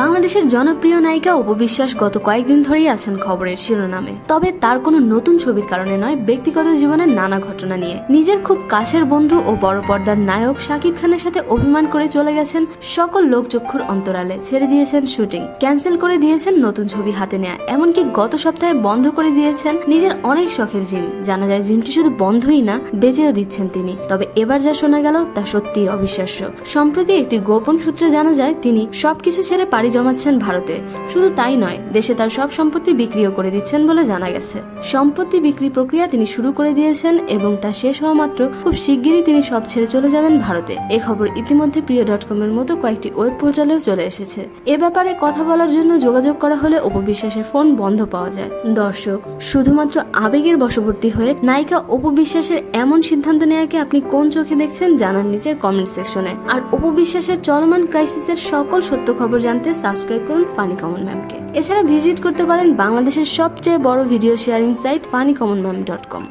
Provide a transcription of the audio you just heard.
বাংলাদেশের জনপ্রিয় নায়িকা অপবিশ্বাস গত কয়েকদিন ধরেই আছেন খবরের শিরোনামে। তবে তার কোনো নতুন ছবির কারণে নয়, ব্যক্তিগত জীবনের নানা ঘটনা নিয়ে। নিজের খুব কাছের বন্ধু ও বড় পর্দার নায়ক শাকিব খানের সাথে অভিমান করে চলে গেছেন সকল লোকচক্ষুর অন্তরালে। ছেড়ে দিয়েছেন শুটিং, ক্যান্সেল করে দিয়েছেন নতুন ছবি হাতে নেয়া, এমনকি গত সপ্তাহে বন্ধ করে দিয়েছেন নিজের অনেক শখের জিম। জানা যায় জিমটি শুধু বন্ধই না, বেঁচেও দিচ্ছেন তিনি। তবে এবার যা শোনা গেল তা সত্যিই অবিশ্বাস্য। সম্প্রতি একটি গোপন সূত্রে জানা যায়, তিনি সবকিছু ছেড়ে পাড়ি জমাচ্ছেন ভারতে। শুধু তাই নয়, দেশে তার সব সম্পত্তি বিক্রিও করে দিচ্ছেন বলে জানা গেছে। সম্পত্তি বিক্রি প্রক্রিয়া তিনি শুরু করে দিয়েছেন এবং তা শেষ হওয়া মাত্র খুব শিগগিরই তিনি সব ছেড়ে চলে যাবেন ভারতে। এ খবর ইতিমধ্যে প্রিয় ডট কম এর মতো কয়েকটি ওয়েব পোর্টালেও চলে এসেছে। এ ব্যাপারে কথা বলার জন্য যোগাযোগ করা হলে অপবিশ্বাসের ফোন বন্ধ পাওয়া যায়। দর্শক, শুধুমাত্র আবেগের বশবর্তী হয়ে নায়িকা অপবিশ্বাসের এমন সিদ্ধান্ত নেওয়াকে আপনি কোন চোখে দেখছেন জানান নিচের কমেন্ট সেকশনে। আর অপবিশ্বাসের চলমান ক্রাইসিসের সকল সত্য খবর জানতে সাবস্ক্রাইব করুন ফানি কমন ম্যামকে। এছাড়া ভিজিট করতে পারেন বাংলাদেশের সবচেয়ে বড় video sharing site funny common mam dot com.